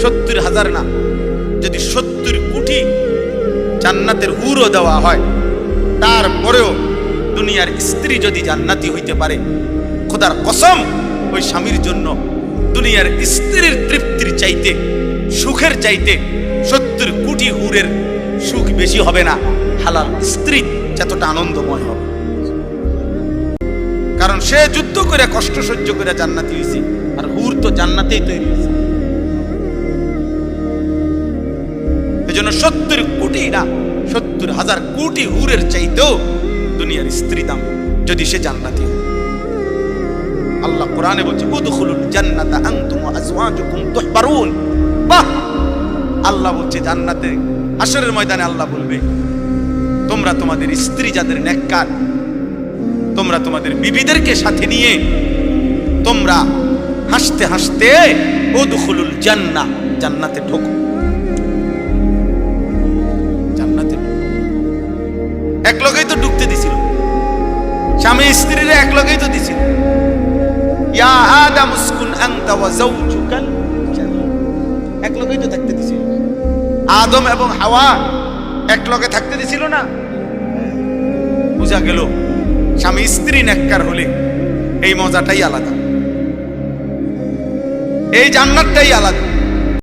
সত্তর হাজার না যদি সত্তর কোটি জান্নাতের হুরও দেওয়া হয়, তারপরেও দুনিয়ার স্ত্রী যদি জান্নাতি হইতে পারে, খোদার কসম, ওই স্বামীর জন্য দুনিয়ার স্ত্রীর তৃপ্তির চাইতে, সুখের চাইতে সত্তর কোটি হুরের সুখ বেশি হবে না। হালাল স্ত্রী যতটা আনন্দময় হবে। কারণ সে যুদ্ধ করে, কষ্ট সহ্য করে জান্নাতি হয়েছে আর হুর তো জান্নাতেই তৈরি। এজন্য সত্তর কোটি না, সত্তর হাজার কোটি হুরের চাইতেও দুনিয়ার স্ত্রী দাম, যদি সে জান্নাতি আল্লাহ কোরআনে বলছে, উদখুলুল জান্নাতা আনতুম ওয়া আজওয়াজুকুম তুহবারুন। বাহ! আল্লাহ বলছে, জান্নাতে হাসরের ময়দানে আল্লাহ বলবে, তোমরা তোমাদের স্ত্রী যাদের নেককার তোমরা তোমাদের বিবিদেরকে সাথে নিয়ে, তোমরা হাসতে হাসতে উদখুলুল জান্নাহ জান্নাতে ঢোকো। স্বামী স্ত্রীরা এক লগেই তো দিছিল ইয়া তো থাকতে আদম এবং হাওয়া থাকতে দিছিল না? গেল, স্বামী স্ত্রী নেককার হলে এই মজাটাই আলাদা। এই জান্নাতটাই আলাদা।